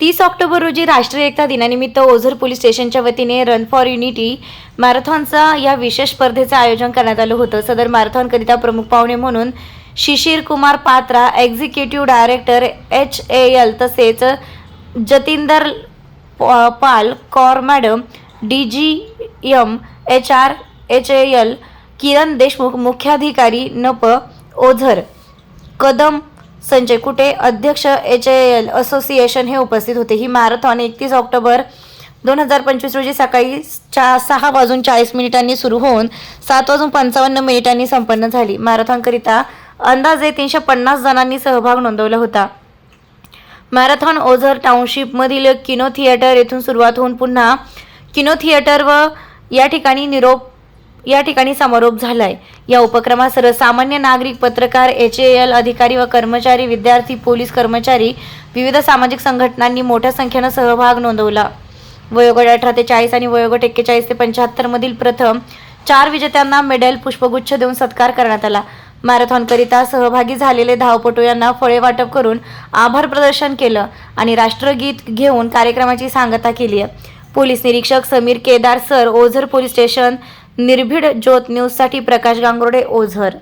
तीस ऑक्टोबर रोजी राष्ट्रीय एकता दिनानिमित्त ओझर पोलीस स्टेशनच्या वतीने रन फॉर युनिटी मॅरेथॉनचा या विशेष स्पर्धेचं आयोजन करण्यात आलं होतं. सदर मॅरेथॉनकरिता प्रमुख पाहुणे म्हणून Shishir Kumar Patra executive director H A L तसेच जतिंदर प- Pal Kaur madam D G M H R H A L Kiran Deshmukh मुख्याधिकारी नप ओझर कदम संजय कुटे अध्यक्ष एच ए एल असोसिएशन हे उपस्थित होते. ही मॅरेथॉन एकतीस ऑक्टोबर दोन हजार पंचवीस रोजी सकाळी चा सहा वाजून चाळीस मिनिटांनी सुरू होऊन सात वाजून पंचावन्न मिनिटांनी संपन्न झाली. मॅरेथॉनकरिता अंदाजे तीनशे पन्नास जणांनी सहभाग नोंदवला होता. मॅरेथॉन ओझर टाउनशिपमधील किनो थिएटर येथून सुरुवात होऊन पुन्हा किनो थिएटर व या ठिकाणी निरोप या ठिकाणी समारोप झालाय. या उपक्रमात सर्वसामान्य नागरिक पत्रकार एच ए एल अधिकारी व कर्मचारी विद्यार्थी पोलीस कर्मचारी विविध सामाजिक संघटनांनी मोठ्या संख्येनं सहभाग नोंदवला. वयोगट अठरा ते चाळीस आणि वयोगट एक्केचाळीस ते पंच्याहत्तर मधील प्रथम चार विजेत्यांना मेडल पुष्पगुच्छ देऊन सत्कार करण्यात आला. मॅरेथॉनकरिता सहभागी झालेले धावपटू यांना फळे वाटप करून आभार प्रदर्शन केलं आणि राष्ट्रगीत घेऊन कार्यक्रमाची सांगता केली आहे. पोलीस निरीक्षक Sameer Kedar sir Ozar police station निर्भीड ज्योत न्यूजसाठी प्रकाश गांगरोडे ओझर